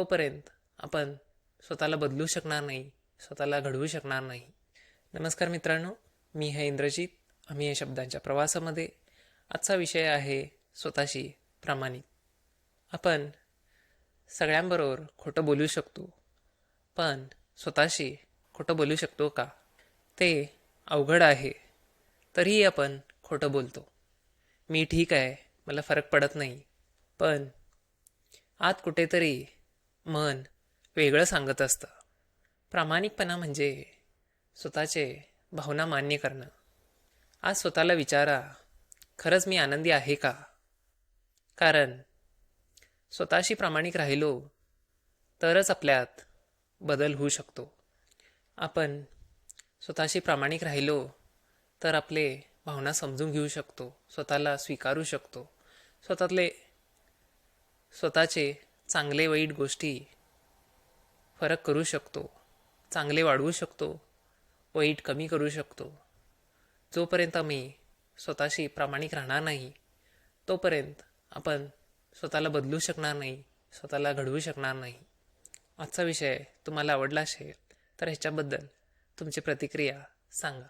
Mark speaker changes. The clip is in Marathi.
Speaker 1: तोपर्यंत आपण स्वतःला बदलू शकणार नाही स्वतःला घडवू शकणार नाही. नमस्कार मित्रांनो मी हे इंद्रजित. आम्ही या शब्दांच्या प्रवासामध्ये आजचा विषय आहे स्वतःशी प्रामाणिक. आपण सगळ्यांबरोबर खोटं बोलू शकतो पण स्वतःशी खोटं बोलू शकतो का? ते अवघड आहे तरीही आपण खोटं बोलतो. मी ठीक आहे मला फरक पडत नाही पण आत कुठेतरी मन वेगळं सांगत असतं. प्रामाणिकपणा म्हणजे स्वतःचे भावना मान्य करणं. आज स्वतःला विचारा खरंच मी आनंदी आहे का? कारण स्वतःशी प्रामाणिक राहिलो तरच आपल्यात बदल होऊ शकतो. आपण स्वतःशी प्रामाणिक राहिलो तर आपले भावना समजून घेऊ शकतो स्वतःला स्वीकारू शकतो. स्वतःतले स्वतःचे चांगले वाईट गोष्टी फरक करू शकतो चांगले वाढवू शकतो वाईट कमी करू शकतो. जोपर्यंत मी स्वतःशी प्रामाणिक राहणार नाही तोपर्यंत आपण स्वतःला बदलू शकणार नाही स्वतःला घडवू शकणार नाही. आजचा विषय तुम्हाला आवडला असेल तर ह्याच्याबद्दल तुमची प्रतिक्रिया सांगा.